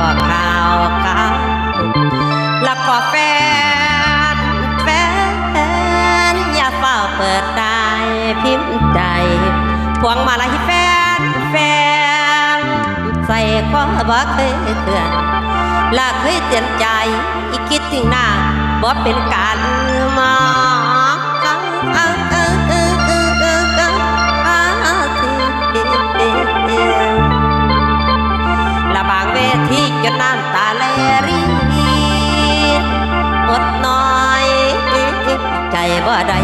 ก็ข่าวกันแล้วก็แฟนแฟนอย่าเฝ้าเปิดใจพิมพ์ใจพวงมาลัยแฟนแฟนใส่ก็บอกเคยเตือนและเคยเตือนใจอีกคิดถึงหน้าบ่เป็นการมอ ไดบ่ได้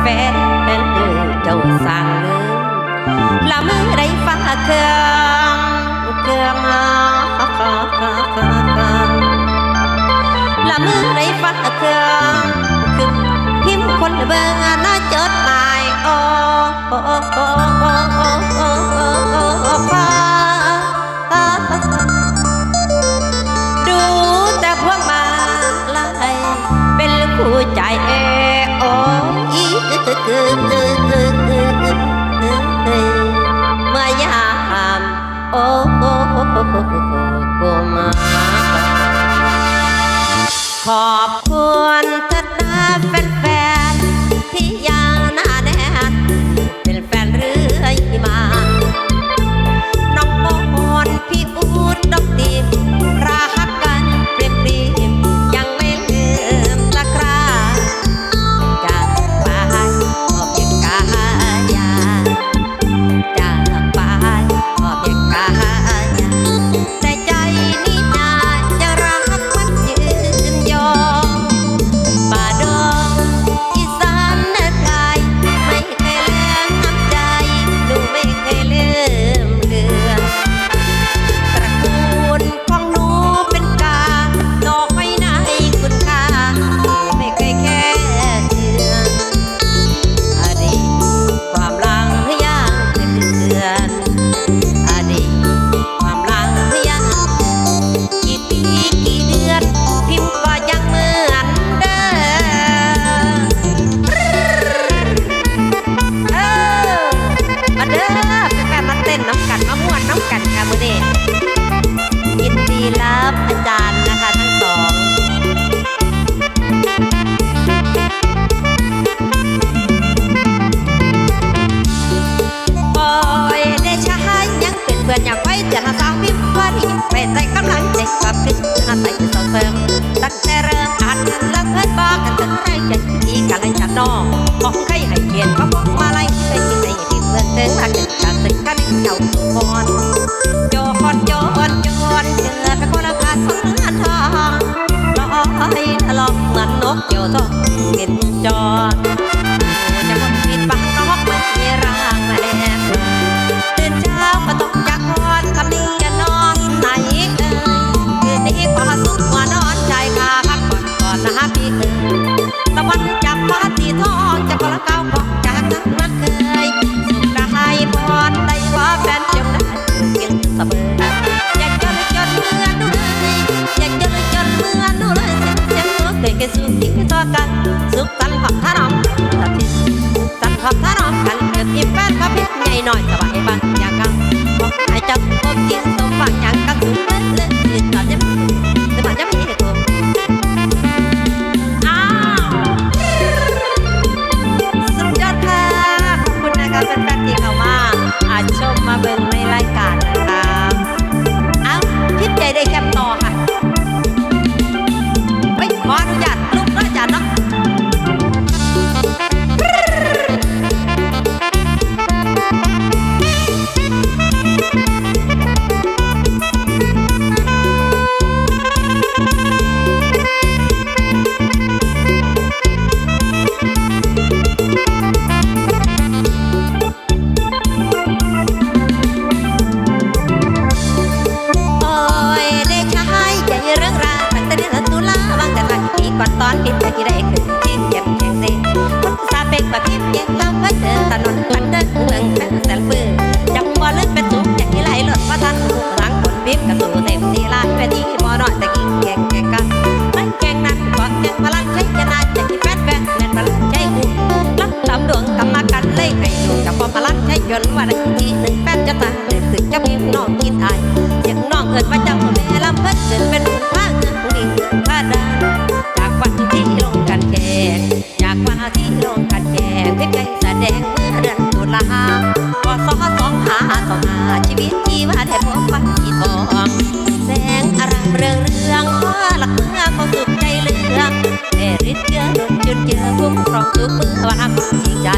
แฟนเจ้าสั่งละมือได้ฟ้าเครื่องเครื่องละมือได้ฟ้าเครื่องคือพิมพ์คนเบิ่งน่าจดหมายอ้อโอ้ดูแต่พวกมาลายเป็นคู่ใจเอง มายามโอ้โอ้กุมาขอบคุณ ประเทศกียงตัเดินถนนพันเดินเมืองเป็นแสนฟื้นยังบ่ลึกเป็นสุขอยางที่ไหลลดว่าท่านหลังคนบิ๊กกรสูเต็มที่ลายไปที่มอนอยแต่ ร้องจุกมือว่าทำจริงใจ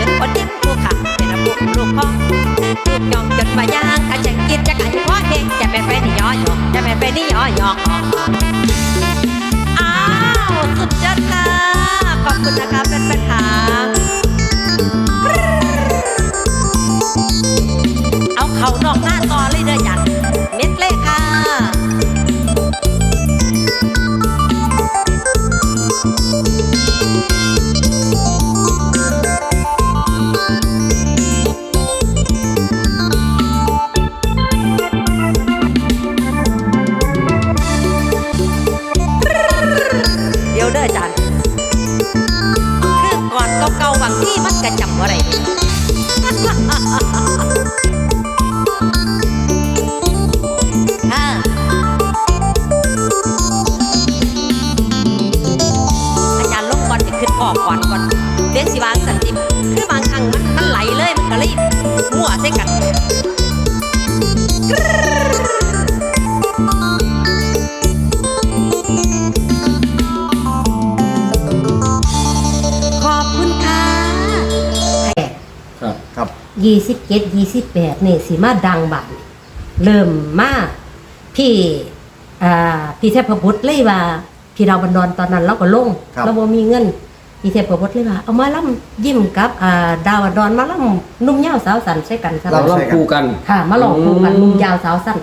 จอทาจนคนยิ้มคู่ขาเป็นระบุกลูกพองลูกยอมจนมาย่างข้าจะกินจะไก่พ่อเองจะเป็นแฟนนี่ย่อหยอกจะเป็นแฟนนี่ย่อหยอกอ้าวสุดยอดค่ะขอบคุณนะคะเป็นแฟนขา ยี่สิบเจ็ดยี่สิบแปดนี่สิมาดังบัดเริ่มมาพี่อ่าพี่เทพบุตรเลยว่า พี่ดาวบันดอนตอนนั้นเราก็ลงครับเราบ่มีเงินพี่เทพบุตรเลยว่าเอามาล่ำยิ้มกับอ่าดาวบันดอนมาล่ำนุ่มยาวสาวสันใส่กันซะเราแล้วลำคู่กันค่ะ มาลองคู่กันอืมนุ่มยาวสาวสั้น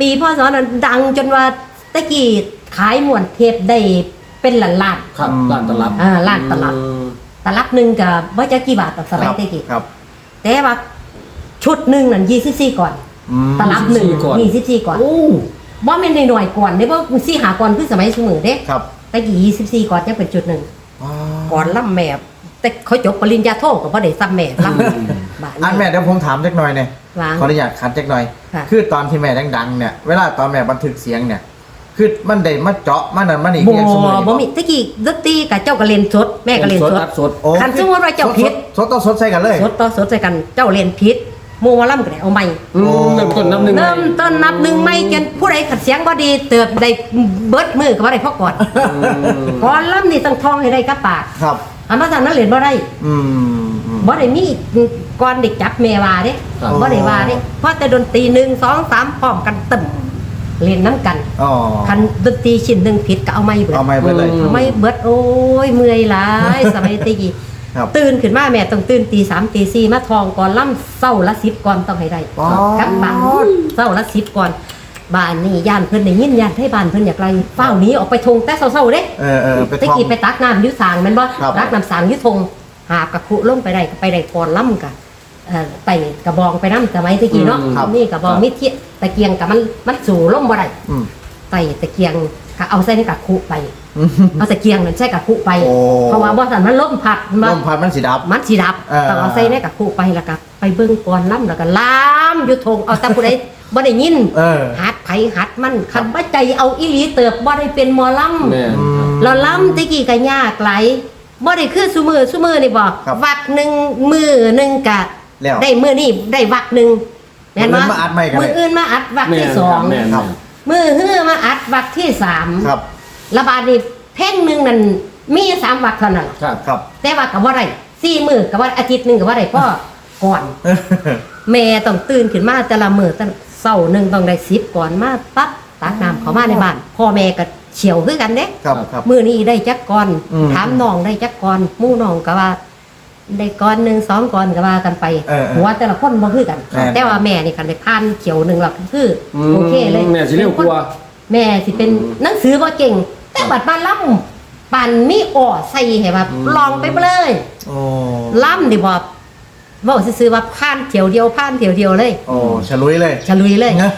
ปีพ่อสอนนั้นดังจนว่าตะกี้ขายหมวนเทปได้เป็นล้านล้านครับร้านตลับๆอ่าล้านตลับอืมตลับหนึ่งกับว่าจะกี่บาทต่อสมัยตะกี้ครับ แต่ว่าชุดหนึ่งนั่นยี่สิบสี่ก่อน อืมตลับหนึ่งก่อนยี่สิบสี่ก่อนโอ้ว่าเป็นหน่อยๆก่อนเด้ว่าสี่หาก่อนคือสมัยสมือเด้ครับแต่กี่ยี่สิบสี่ก่อนจะเป็นจุดหนึ่ง อ๋อก่อนล่ำแม่แต่เขาจบปริญญาโทกับพ่อเด็กซ้ำแม่ล่ำบาทอันแม่เดี๋ยวผมถามจักหน่อยเนี่ยวาง ขออนุญาตคัดจักหน่อย ค่ะ คือตอนที่แม่ดังๆเนี่ย เวลาตอนแม่บันทึกเสียงเนี่ย คือมันได้มาเจาะมันนั่นมันนี่บ่เรียนสมุนบ่มีตะกี้ดนตรีกับเจ้าก็เรียนสด แม่ก็เรียนสดอัดสดโอ้คันสมมุติว่าเจ้าผิดสดสดต้องสดใส่กันเลย สดต่อสดใส่กันเจ้าเรียนผิดหมูมาล่ำก็ได้เอาใหม่อืมเริ่มต้นนับหนึ่งเริ่มต้นนับหนึ่งไม่จนผู้ใดขัดเสียงบ่ดีเติบได้เบิดมือก็บ่ได้เพราะก่อนอืมก่อนล่ำนี่ต้องท่องให้ได้กับปากครับอันมาสั่นนั้นเรียนบ่ได้อืมอืมบ่ได้มีก่อนเด็กจับแม่ว่าเด้ครับบ่ได้ว่าเด้เพราะแต่ดนตรีหนึ่งสองสามพร้อมกันตึม เล่นน้ำกันอ๋อคันดนตรีชิ้นหนึ่งผิดก็เอาไม่เบิดเอาไม่ไปเลย เอาไม่เบิดโอ้ยเมื่อยหลายสมัยตะกี้ครับตื่นขึ้นมาแม่ต้องตื่นตีสามตีสี่มาทองก่อนล่ำเศร้าละสิบก่อนต้องให้ได้อ๋อกับบ้านเศร้าละสิบก่อนบ้านนี่ย่านเพิ่นได้ยินย่านให้บ้านเพิ่นอยากไรเฝ้าวหนี้ออกไปทงแต่เศร้าๆเด้ เออเออไปตะท่อง กี้ไปตักน้ำอยุสางแม่นบ่ครับ ตักน้ำสางอยุทงหาบกับคุลงไปได้ก็ไปได้ก่อนล่ำกะเอ่อไปกระบองไปน้ำสมัยตะกี้เนาะอืมครับนี่กระบองครับ มิเทีย ตะเกียงกับมันมันสู่ล่มบ่ได้อืมไต่ตะเกียงก็เอาใส่ในกับคุไปอืมเอาตะเกียงนั่นใส่กับคุไป โอ้ เพราะว่าบ่สันมันล่มพัดมา ลมพัดมันสีดับ มันสิดับเออต้องเอาใส่ในกับคุไปแล้วก็ไปเบิ่งก่อนล่ำแล้วก็ล้ามอยุทงเอาแต่ผู้ใด บ่ได้ยินเออ หัดไผหัดมันคันบ่ใจเอาอีหลีเติบบ่ได้เป็นหมอลำแม่นอืมเราล้ำตะกี้ก็ยากไหลายบ่ได้คือซุมือซุมือนี่บ่ครับวักหนึ่งมือหนึ่งกะแล้ว ได้มือนี่ได้วักหนึ่ง แม่นบ่มื้ออื่นมาอัดใหม่กันเลย มืออื่นมาอัดวักแม่ที่นสองแม่นครับมือฮื้อมาอัดวักที่สามครับระบาดนี่เพ่งหนึ่งนั่นมีสามวักเท่านั้นครับ ครับ แต่ว่าก็บ่ได้สี่มือก็บ่ได้อาทิตย์หนึงก็บ่ได้พ่อก่อน แม่ต้องตื่นขึ้นมาแต่ละมื้อตั้งเช้าหนึงต้องได้10ก่อนมาปั๊บตักน้ำเข้ามาในบ้านพ่อแม่ก็เฉียวคือกันเด้ ครับครับ มือนี้ได้จักก่อน อืมถามน้องได้จักก่อนหมู่น้องก็ว่า ได้ก่อนหนึ่งสองก่อนก็ว่ากันไปเออเออหัวแต่ละคนบ่คือกัน แม่นแต่ว่าแม่นี่คันได้ผ่านเขียวหนึ่งหลักคืออมโอเคเลยแม่สิเร็วกว่า แม่สิเป็นหนังสือบ่เก่ง แต่บัดบ้านล่ำปั่นมีอ่อใส่ให้ว่าลองไปเลย โอ้ล่ำดิบ่เว่าซื้อๆว่าผ่านเที่ยวเดียวผ่านเที่ยวเดียวเลยโอ้ฉลุยเลย ฉลุยเลยเนี่ย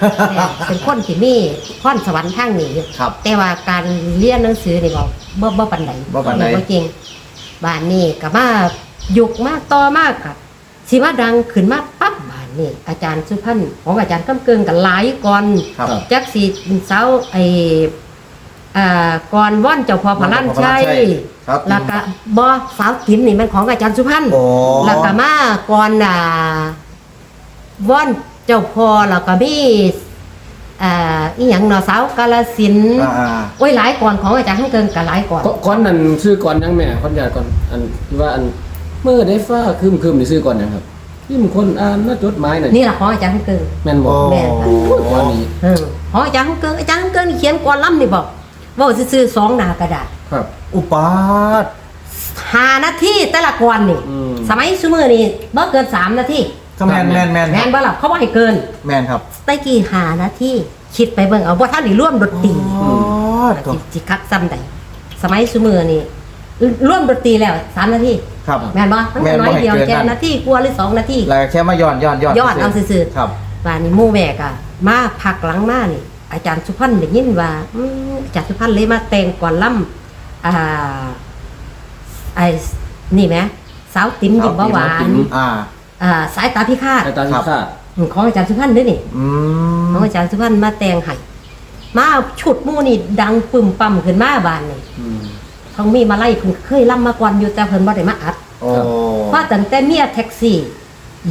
เป็นคนที่มีพรสวรรค์ทางนี้อยู่ครับแต่ว่าการเรียนหนังสือนี่บอกบ่บ่ปานใดบ่ปานใดบ่จริงบ้านนี้ก็มา ยุกมาต่อมากกับสิมาดังขึ้นมาปั๊บบ้านนี้อาจารย์สุพันธ์ของอาจารย์กำเกิงกับหลายก่อนครับจักสิเสาไออ่าก่อนว่อนเจ้าพ่อพระล้านชัยครับแล้วก็บ่สาวติ๋มนี่มันของอาจารย์สุพันธ์โอ้แล้วก็มาก่อนอ่าว่อนเจ้าพ่อแล้วก็มีอ่าอีหยังเนาะสาวกาลสินธุ์อ่าอ่าโอ้ยหลายก่อนของอาจารย์ทั้งเกินกับหลายก่อนก็ก้อนนั้นซื้อก่อนยังแม่ก้อนยาก่อนอันที่ว่าอัน เมื่อได้ฟ้าคืมคืมนี่ซื้อก่อนยังครับที่มันคนอ่านมาจดหมายน่ะนี่แหละของอาจารย์ทั้งเกินแม่นบ่โอ้แม่นค่ะก้อนนี้เออของอาจารย์ทั้งเกินอาจารย์ทั้งเกินนี่เขียนก่อนล่ำนี่บอกว่าซื้อๆสองหน้ากระดาษ ครับ อุปาท หานาทีแต่ละก่อนนี่ อืม สมัยซุมือนี่บ่เกินสามนาทีก็แมนแมนแมนแม่นบ่ล่ะเขาบ่ให้เกินแมนครับตะกี้หานาทีคิดไปเบิ่งเอาว่าท่านได้ร่วมดนตรีอ๋อตัวสิสิคักซ้ำใดสมัยซุมือนี่ร่วมดนตรีแล้วสามนาที ครับแม่นบ่มันแม่ก็นบ่น้อยเดียวให้เกินแค่นั้นนาทีกว่าหรือสองนาทีแล้วแค่มาย้อนย้อนย้อนย้อนเอาซื่อๆครับว่านี่หมู่แม่กะมาพักหลังมานี่ อาจารย์สุพันธ์ได้ยินว่าอืมอาจารย์สุพันธ์เลยมาแต่งก่อนล่ำอ่าไอ้นี่ไหมสาวติ๋มยิ้มหวานอ่าอ่าสายตาพิฆาตสายตาพิฆาตอืมของอาจารย์สุพันธ์ด้วยนี่อืมของอาจารย์สุพันธ์มาแต่งให้มาชุดหมู่นี่ดังปึ่มปั่มขึ้นมาบานนี่อืม ทองมีมาไล่เพิ่นเคยล่ำมาก่อนอยู่แต่เพิ่นบ่ได้มาอัดโอ้เพราะตั้งแต่เมียแท็กซี่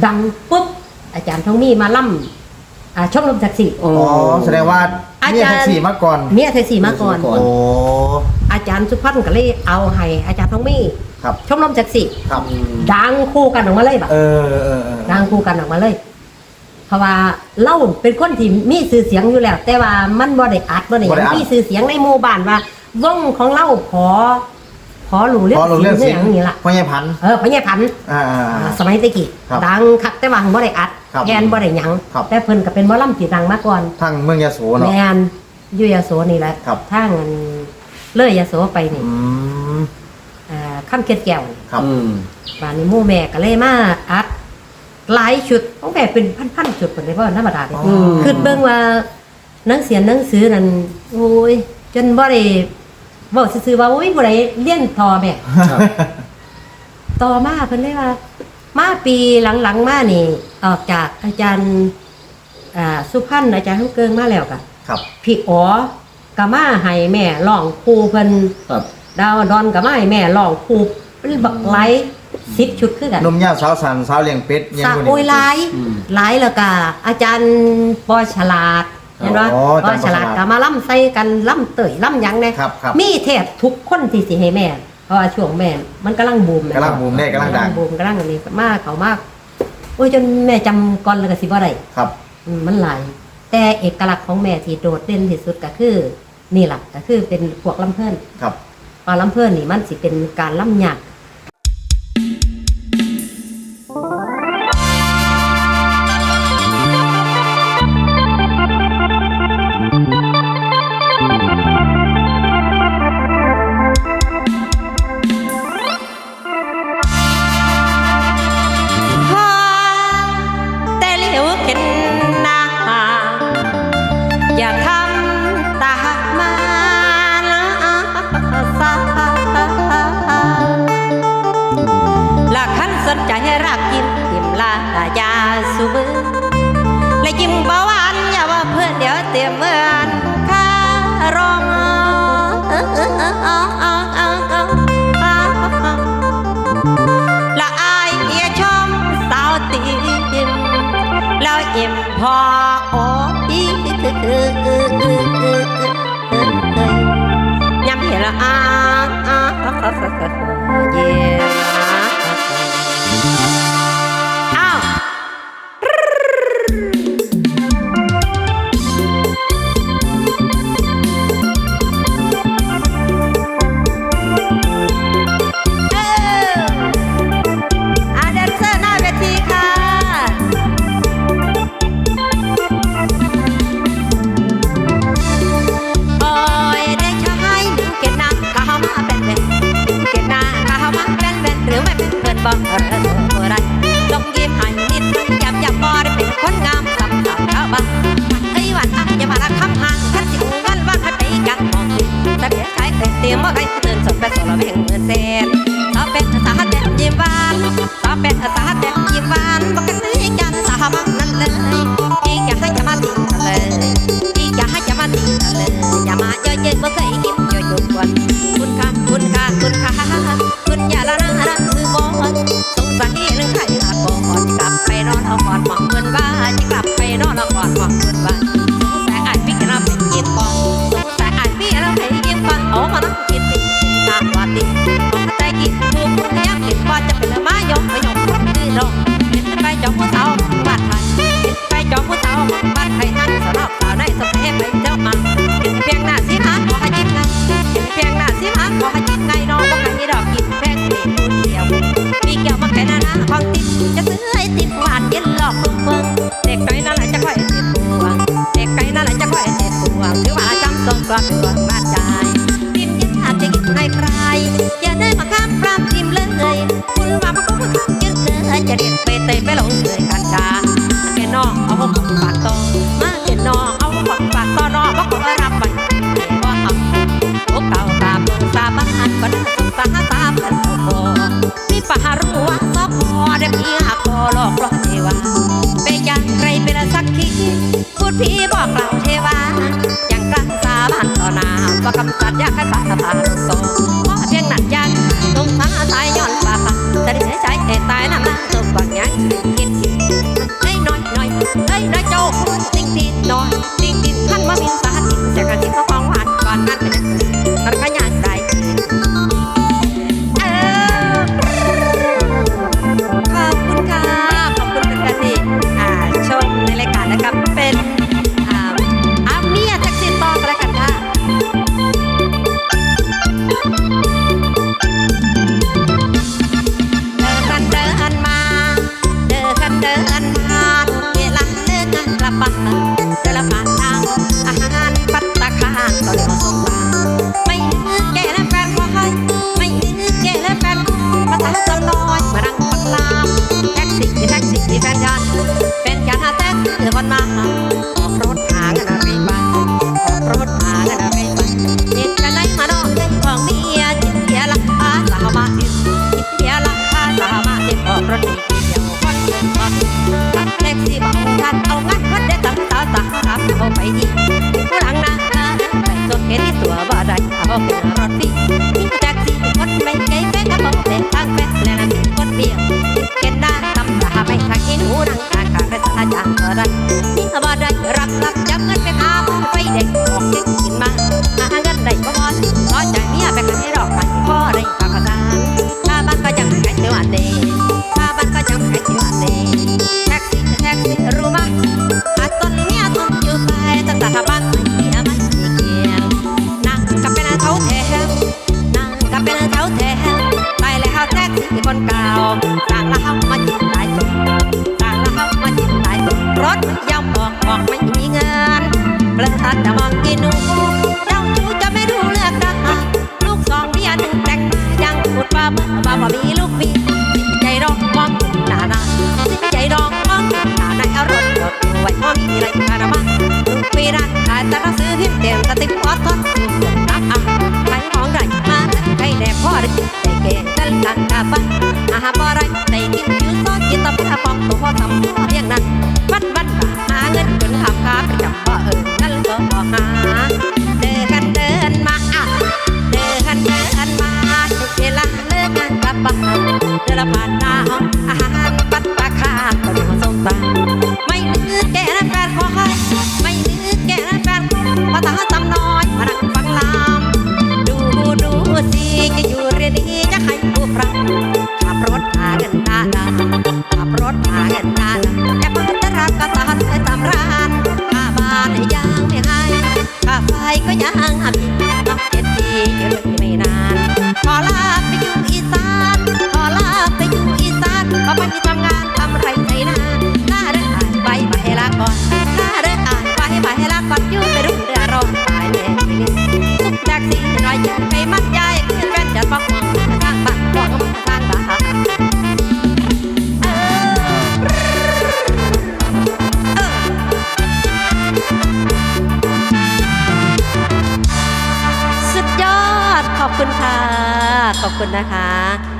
ดังปุ๊บอาจารย์ทองมีมาล่ำอ่าชมรมแท็กซี่โอ้อ๋อแสดงว่าอาเนี่ยจารย์ แท็กซี่มาก่อนเมียแท็กซี่มาก่อนก่อน โอ้อาจารย์สุพัฒน์ก็เลยเอาให้อาจารย์ทองมีครับชมรมแท็กซี่ ครับอืมดังคู่กันออกมาเลยแบบเออเออเออดังคู่กันออกมาเลย เพราะว่าเล่าเป็นคนที่มีชื่อเสียงอยู่แล้ว แต่ว่ามันบ่ได้อัดบ่ได้หยังมีชื่อเสียงในหมู่บ้านว่า วงของเล่าขอขอหลูเรื่องพอลงเรื่องเสีเสียยงงอย่างนี้ล่ะพ่อใหญ่พันธุ์เออพญาพันธุ์อ่าอ่าอ่าอ่า สมัยตะกี้ครับดังคักแต่ว่าบ่ได้อัดครับแกนบ่ได้หยังครับ แต่เพิ่นก็เป็นหมอลำที่ดังมาก่อน ทางเมืองยโสเนาะ แมนอยุยโสนี่แหละครับ ทางอันเลยยโสไปนี่อืมอ่าข้ามเกล็ดแก้วนี่ครับ อืม บ้านนี้หมู่แม่ก็เลยมาอัดหลายชุดของแม่เป็นพันๆชุดคนเลยเพราะธรรมดาเด้อ๋อ คือเบิ่งว่าหนังเสียนหนังสือนั่นโอ้ยจนบ่ได้ เว้าซื่อๆว่าโอ้ยบ่ได้เรียนต่อแม่ครับ ต่อมาเพิ่นเลยว่า มาปีหลังๆมานี่ ออกจากอาจารย์อ่าสุพันธ์อาจารย์ทั้งเกิงมาแล้วก็ครับพี่อ๋อก็มาให้แม่ร้องครูเพิ่นครับดาวดอนก็มาให้แม่ร้องครูเป็นบักไหลสิบชุดคือกันนมย่าสาวสันสาวเลี้ยงเป็ดยังสาคนนี้โอ้ยหลายอืม หลายแล้วก็อาจารย์ปอฉลาด เห็นบ่อ๋อปออาฉจารย์ปอฉลาลาดดก็มาล่ำใส่กันล่ำเตยล่ำหยังเนี่ยครับครับ มีแทบทุกคนที่สิให้แม่เพราะว่าช่วงแม่มันกำลังบูมแม่กำลังบูมแน่กำลังดังบูมกำลังอันนี้มากเขามากโอ้ยจนแม่จำก่อนเลยก็สิบ่ได้ ครับอืมมันหลายแต่เอกลักษณ์ของแม่ที่โดดเด่นที่สุดก็คือ นี่แหละก็คือเป็นพวกลำเพิ่นครับปลาลำเพิ่นนี่มันสิเป็นการล่ำหยัก ยำเห็นล bang ก็ยังหัก คุณนะคะ